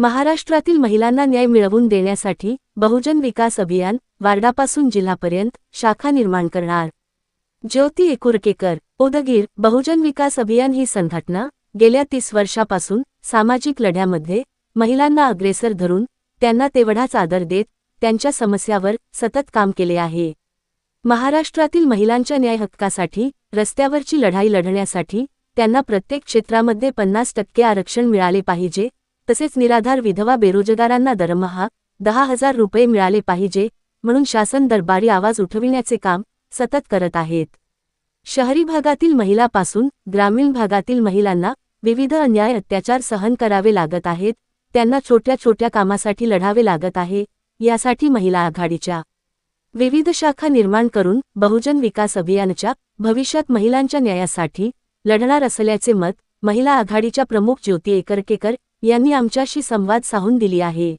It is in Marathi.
महाराष्ट्रातील महिलांना न्याय मिळवून देण्यासाठी बहुजन विकास अभियान वार्डापासून जिल्हापर्यंत शाखा निर्माण करणार. ज्योती एकुरकेकर उदगीर बहुजन विकास अभियान ही संघटना गेल्या तीस वर्षापासून सामाजिक लढ्यामध्ये महिलांना अग्रेसर धरून त्यांना तेवढाच आदर देत त्यांच्या समस्यावर सतत काम केले आहे. महाराष्ट्रातील महिलांच्या न्याय हक्कासाठी रस्त्यावरची लढाई लढण्यासाठी त्यांना प्रत्येक क्षेत्रामध्ये पन्नास टक्के आरक्षण मिळाले पाहिजे तसेच निराधार विधवा बेरोजगारांना दरमहा दहा हजार रुपये मिळाले पाहिजे म्हणून शासन दरबारी आवाज उठविण्याचे काम सतत करत आहेत. शहरी भागातील महिलापासून ग्रामीण भागातील महिलांना विविध अन्याय अत्याचार सहन करावे लागत आहेत त्यांना छोट्या छोट्या कामासाठी लढावे लागत आहे यासाठी महिला आघाडीच्या विविध शाखा निर्माण करून बहुजन विकास अभियानच्या भविष्यात महिलांच्या न्यायासाठी लढणार असल्याचे मत महिला आघाडीच्या प्रमुख ज्योती एकरकेकर यांनी आमच्याशी संवाद साधून दिली आहे.